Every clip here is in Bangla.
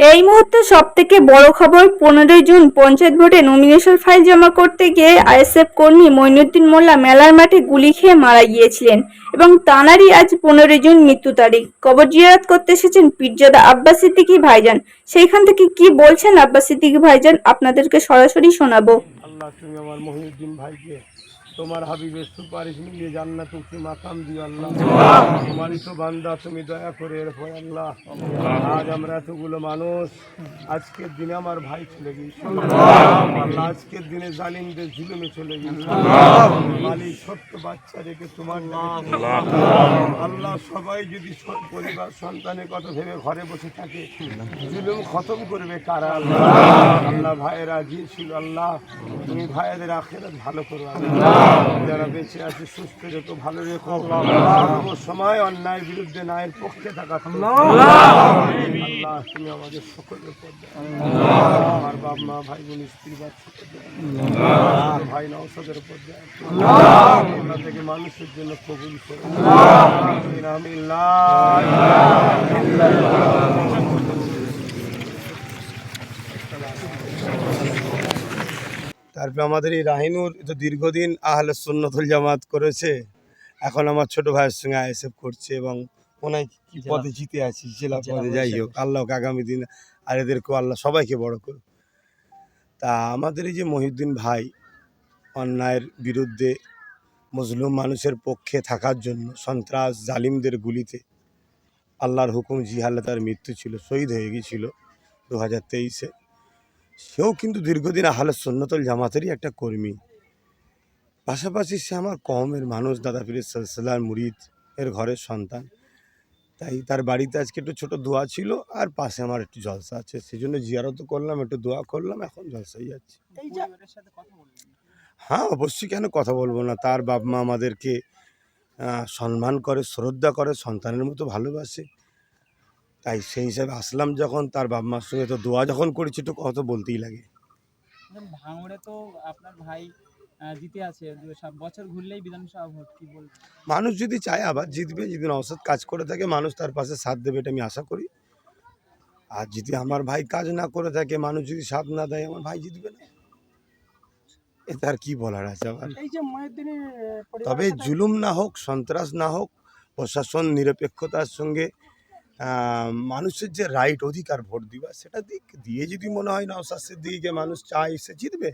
এই মুহূর্তে সব থেকে বড় খবর, পনেরোই জুন পঞ্চায়েত ভোটে নমিনেশন ফাইল জমা করতে গিয়ে আইএসএফ কর্মী মইনুদ্দিন মোল্লা মেলার মাঠে গুলি খেয়ে মারা গিয়েছিলেন এবং তাঁরই আজ পনেরোই জুন মৃত্যু তারিখ। কবর জিয়ারত করতে এসেছেন পীরজাদা আব্বাস সিদ্দিকী ভাইজান। সেইখান থেকে কি বলছেন আব্বাস সিদ্দিকী ভাইজান? আপনাদেরকে সরাসরি শোনাবো। আল্লাহ আমার ভাইকে তোমার হাবিবের সুপারিশ মিলিয়ে জান্নাত উঠি মাকাম দিও আল্লাহ। তোমারই তো বান্দা, তুমি দয়া করে এরপর আল্লাহ। আজ আমরা এতগুলো মানুষ, আজকের দিনে আমার ভাই চলে গিয়েছে। আল্লাহ, আজকের দিনে জালিমদের জুলুমে চলে গিয়েছে। মালিক ছোট্ট বাচ্চা রেখে তোমার আল্লাহ, সবাই যদি পরিবার, সন্তানের কথা ভেবে ঘরে বসে থাকে, জুলুম খতম করবে কারা আল্লাহ? আল্লাহ, ভাইয়েরা গিয়েছিল আল্লাহ। তুমি ভাইয়েদের আখেরাত ভালো করো আল্লাহ। যারা বেঁচে আছে সুস্থ রেখো ভালো রেখো সময় অন্যায় বিরুদ্ধে ন্যায়ের পক্ষে থাকা আল্লাহ। তুমি আমাদের সকলের। আমার বাপ মা ভাই বোন স্ত্রী বাচ্চা ভাই নৌসদের উপর দেয় আল্লাহ। থেকে মানুষের জন্য কবুল করো। তারপরে আমাদের এই রাহিনুর তো দীর্ঘদিন আহলে সুন্নতুল জামাত করেছে এখন আমার ছোট ভাইয়ের সঙ্গে আইএসএফ করছে এবং ওনায় কি পদে জিতে আছি জেলা পদে যাই হোক আল্লাহ আগামী দিন আর এদেরকেও আল্লাহ সবাইকে বড় করুক। তা আমাদের এই যে মহিউদ্দিন ভাই অন্যায়ের বিরুদ্ধে মজলুম মানুষের পক্ষে থাকার জন্য সন্ত্রাস জালিমদের গুলিতে আল্লাহর হুকুম জিহালে তার মৃত্যু ছিল শহীদ হয়ে গিয়েছিল দু হাজার তেইশে। সেও কিন্তু দীর্ঘদিন আহলে সন্ন্যতল জামাতেরই একটা কর্মী। পাশাপাশি সে আমার কমের মানুষ দাদা পীরের সালসালার মুরিদ এর ঘরের সন্তান। তাই তার বাড়িতে আজকে একটু ছোট দোয়া ছিল আর পাশে আমার একটু জলসা আছে। সেই জন্য জিয়ারত করলাম একটু দোয়া করলাম এখন জলসাই যাচ্ছে। হ্যাঁ অবশ্যই কেন কথা বলব না? তার বাপ মা আমাদেরকে সম্মান করে শ্রদ্ধা করে সন্তানের মতো ভালোবাসে। তাই সেই হিসাবে আসলাম যখন তার বাপ মার সঙ্গে। তো দোয়া যখন করেছি তো কত বলতেই লাগে। ভাঙড়ে তো আপনার ভাই জিতে আছে। বছর ঘুরলেই বিধানসভা ভোট কি বলবেন? মানুষ যদি চায় আবার জিতবে যদি অসৎ কাজ করে থাকে মানুষ তার পাশে সাথ দেবে এটা আমি আশা করি। আর যদি আমার ভাই কাজ না করে থাকে মানুষ যদি সাথ না দেয় আমার ভাই জিতবে না। এতে আর কি বলার আছে আবার তবে জুলুম না হোক সন্ত্রাস না হোক প্রশাসন নিরপেক্ষতার সঙ্গে মানুষের যে রাইট অধিকার, ভোট দিবা, সেটা দিক দিয়ে যদি মনে হয় নওসাদ সিদ্দিকিকে মানুষ চায় সে জিতবে।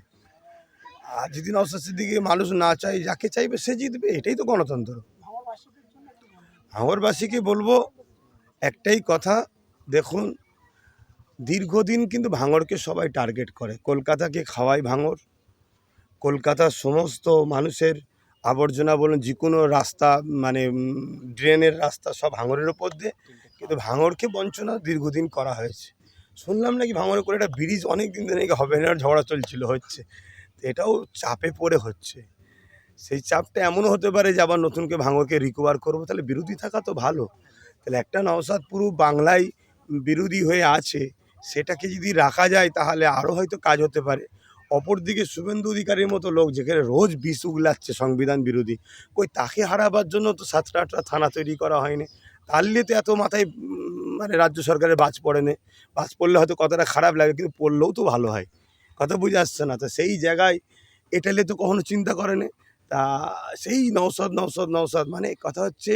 আর যদি নওসাদ সিদ্দিকি মানুষ না চায়, যাকে চাইবে সে জিতবে, এটাই তো গণতন্ত্র। ভাঙরবাসীকে বলব, একটাই কথা, দেখুন, দীর্ঘদিন কিন্তু ভাঙরকে সবাই টার্গেট করে। কলকাতাকে খাওয়ায় ভাঙর কলকাতার সমস্ত মানুষের আবর্জনা বলুন যে কোনো রাস্তা মানে ড্রেনের রাস্তা সব ভাঙরের ওপর দিয়ে, কিন্তু ভাঙরকে বঞ্চনা দীর্ঘদিন করা হয়েছে। শুনলাম নাকি ভাঙরে করে একটা ব্রিজ অনেক দিন ধরে নাকি হবে না ঝগড়া চলছিল, হচ্ছে। এটাও চাপে পড়ে হচ্ছে। সেই চাপটা এমনও হতে পারে যে আবার নতুনকে ভাঙরকে রিকভার করব, তাহলে বিরোধী থাকা তো ভালো। তাহলে একটা নওসাদ পুরো বাংলায় বিরোধী হয়ে আছে, সেটাকে যদি রাখা যায়, তাহলে আরও হয়তো কাজ হতে পারে। অপরদিকে শুভেন্দু অধিকারীর মতো লোক যেখানে রোজ বিষ উগলাচ্ছে সংবিধান বিরোধী। কই তাকে হারাবার জন্য তো সাতটা আটটা থানা তৈরি করা হয়নি। তার তাহলে তো এত মাথায় মানে রাজ্য সরকারের বাজ পড়ে না। বাজ পড়লে হয়তো কতটা খারাপ লাগে, কিন্তু পড়লেও তো ভালো হয়। কথা বুঝে আসছে না। তো সেই জায়গায় এটালে তো কখনো চিন্তা করে না। তা সেই নৌসদ নৌসদ নৌসদ মানে কথা হচ্ছে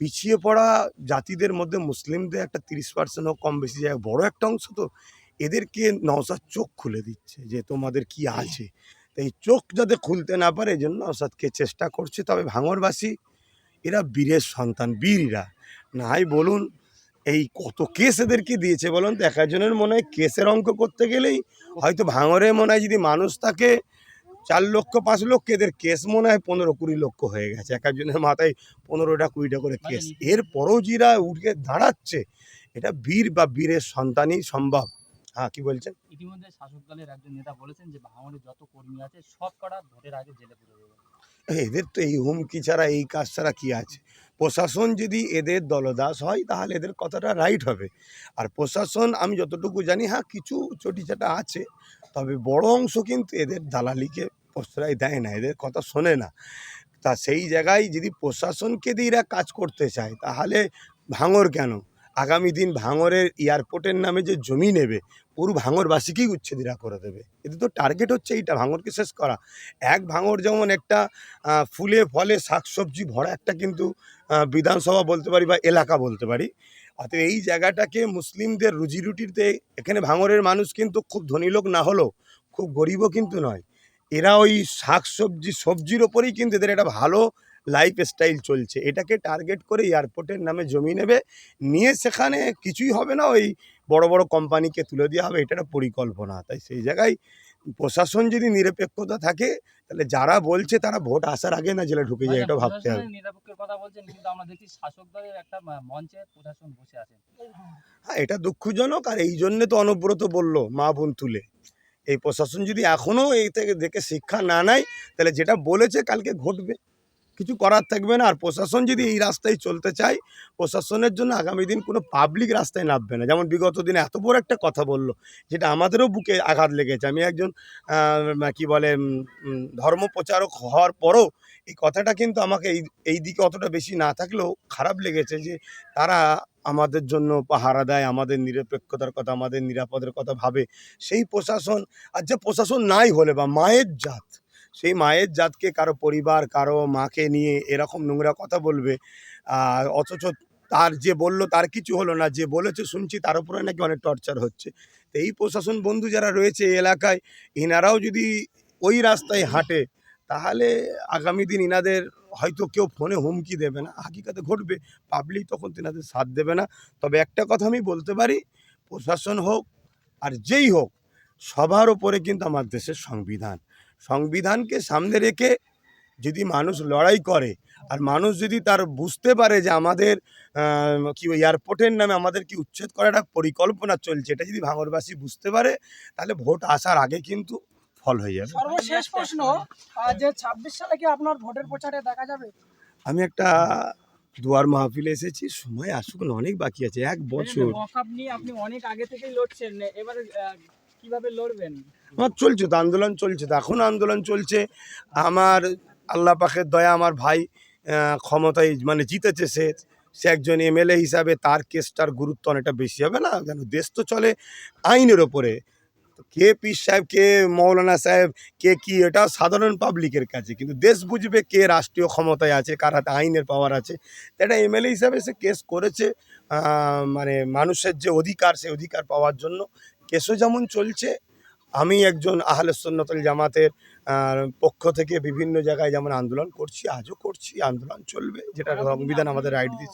পিছিয়ে পড়া জাতিদের মধ্যে মুসলিমদের একটা তিরিশ পার্সেন্ট হোক, কম বেশি জায়গায় বড় একটা অংশ তো এদেরকে নওসাদ চোখ খুলে দিচ্ছে যে তোমাদের কি আছে। তাই চোখ যাতে খুলতে না পারে এই জন্য নওসাদকে চেষ্টা করছে। তবে ভাঙরবাসী এরা বীরের সন্তান বীররা। নাই বলুন এই কত কেস এদেরকে দিয়েছে বলুন তো? এক একজনের মনে হয় কেসের অঙ্ক করতে গেলেই হয়তো ভাঙরে মনে হয় যদি মানুষ থাকে চার লক্ষ পাঁচ লক্ষ এদের কেস মনে হয় পনেরো কুড়ি লক্ষ হয়ে গেছে। এক একজনের মাথায় পনেরোটা কুড়িটা করে কেস। এরপরও যারা উঠে দাঁড়াচ্ছে এটা বীর বা বীরের সন্তানই সম্ভব। হ্যাঁ কি বলছেন? ইতিমধ্যে শাসক দলের একজন নেতা বলেছেন যে ভাঙড়ে যত কর্মী আছে সব কটা ভোটের আগে জেলে পুরে দেবে এদের তো এই হুমকি ছাড়া এই কাজ ছাড়া কি আছে? প্রশাসন যদি এদের দলদাস হয় তাহলে এদের কথাটা রাইট হবে। আর প্রশাসন আমি যতটুকু জানি হ্যাঁ কিছু চটিচাটা আছে তবে বড় অংশ কিন্তু এদের দালালিকে প্রশ্রয় দেয় না এদের কথা শোনে না। তা সেই জায়গায় যদি প্রশাসনকে দিয়ে এরা কাজ করতে চায় তাহলে ভাঙর কেন? আগামী দিন ভাঙরের এয়ারপোর্টের নামে যে জমি নেবে, পুরো ভাঙরবাসীকেই উচ্ছেদিরা করে দেবে। এতে তো টার্গেট হচ্ছে এইটা, ভাঙরকে শেষ করা। এক ভাঙর যেমন একটা ফুলে ফলে শাকসবজি ভরা একটা কিন্তু বিধানসভা বলতে পারি বা এলাকা বলতে পারি। অতএব এই জায়গাটাকে মুসলিমদের রুজি রুটিতে এখানে ভাঙরের মানুষ কিন্তু খুব ধনী লোক না হলেও, খুব গরিবও কিন্তু নয়। এরা ওই শাক সবজি সবজির ওপরেই কিন্তু এদের একটা ভালো লাইফ স্টাইল চলছে। এটাকে টার্গেট করে এয়ারপোর্টের নামে জমি নেবে। নিয়ে সেখানে কিছুই হবে না ওই বড় বড় কোম্পানিকে তুলে দেওয়া হবে এটা একটা পরিকল্পনা। তাই সেই জায়গায় প্রশাসন যদি নিরপেক্ষতা থাকে তাহলে যারা বলছে তারা ভোট আসার আগে না জেলে ঢুকে যায় এটা ভাবতে হবে। হ্যাঁ এটা দুঃখজনক আর এই জন্যে তো অনুব্রত বলল মা বোন তুলে। এই প্রশাসন যদি এখনও এই থেকে দেখে শিক্ষা না নেয় তাহলে যেটা বলেছে কালকে ঘটবে। কিছু করার থাকবে না। আর প্রশাসন যদি এই রাস্তায় চলতে চায়, প্রশাসনের জন্য আগামী দিন কোনো পাবলিক রাস্তায় নামবে না। যেমন বিগত দিনে এত বড় একটা কথা বলল, যেটা আমাদেরও বুকে আঘাত লেগেছে। আমি একজন কি বলে ধর্ম প্রচারক হওয়ার পরও এই কথাটা কিন্তু আমাকে এই এই দিকে অতটা বেশি না থাকলেও খারাপ লেগেছে যে তারা আমাদের জন্য পাহারা দেয়, আমাদের নিরপেক্ষতার কথা, আমাদের নিরাপদের কথা ভাবে। সেই প্রশাসন, আর যে প্রশাসন নাই হলে বা মায়ের জাত সেই মায়ের জাতকে কারও পরিবার, কারও মাকে নিয়ে এরকম নোংরা কথা বলবে অথচ তার যে বলল তার কিছু হলো না, যে বলেছে শুনছি তার উপরে নাকি অনেক টর্চার হচ্ছে। তো এই প্রশাসন বন্ধু যারা রয়েছে এলাকায়, এনারাও যদি ওই রাস্তায় হাঁটে, তাহলে আগামী দিন ইনাদের হয়তো কেউ ফোনে হুমকি দেবে না। হাকিকাতে ঘটবে পাবলিক তখন তিনাদের সাথ দেবে না। তবে একটা কথা আমি বলতে পারি, প্রশাসন হোক আর যেই হোক, সবার ওপরে কিন্তু আমার দেশের সংবিধান। সংবিধানকে সামনে রেখে যদি মানুষ লড়াই করে আর মানুষ যদি তার বুঝতে পারে যে আমাদের কি এয়ারপোর্টের নামে আমাদের কি উচ্ছেদ করার একটা পরিকল্পনা চলছে এটা যদি ভাঙরবাসী বুঝতে পারে তাহলে ভোট আসার আগে কিন্তু ফল হয়ে যাবে। সর্বশেষ প্রশ্ন যে ছাব্বিশ সালে কি আপনার ভোটের প্রচারে দেখা যাবে? আমি একটা দুয়ার মাহফিলে এসেছি সময় আসুক অনেক বাকি আছে এক বছর। আপনি অনেক আগে থেকেই লড়ছেন এবারে চলছে তো, আন্দোলন চলছে তো, এখন আন্দোলন চলছে। আমার আল্লাহ পাখের দয়া, আমার ভাই ক্ষমতায় মানে জিতেছে, সে সে একজন এমএলএ হিসাবে তার কেসটার গুরুত্ব অনেকটা বেশি হবে না? কেন? দেশ তো চলে আইনের ওপরে। কে পীর সাহেব, কে মৌলানা সাহেব, কে কি এটা সাধারণ পাবলিকের কাছে। কিন্তু দেশ বুঝবে কে রাষ্ট্রীয় ক্ষমতায় আছে, কার হাতে আইনের পাওয়ার আছে। এটা এমএলএ হিসাবে সে কেস করেছে মানে মানুষের যে অধিকার সেই অধিকার পাওয়ার জন্য। কেসও যেমন চলছে আমি একজন আহলে সন্ন্যতল জামাতের পক্ষ থেকে বিভিন্ন জায়গায় যেমন আন্দোলন করছি আজও করছি আন্দোলন চলবে যেটা সংবিধান আমাদের রাইট দিচ্ছে।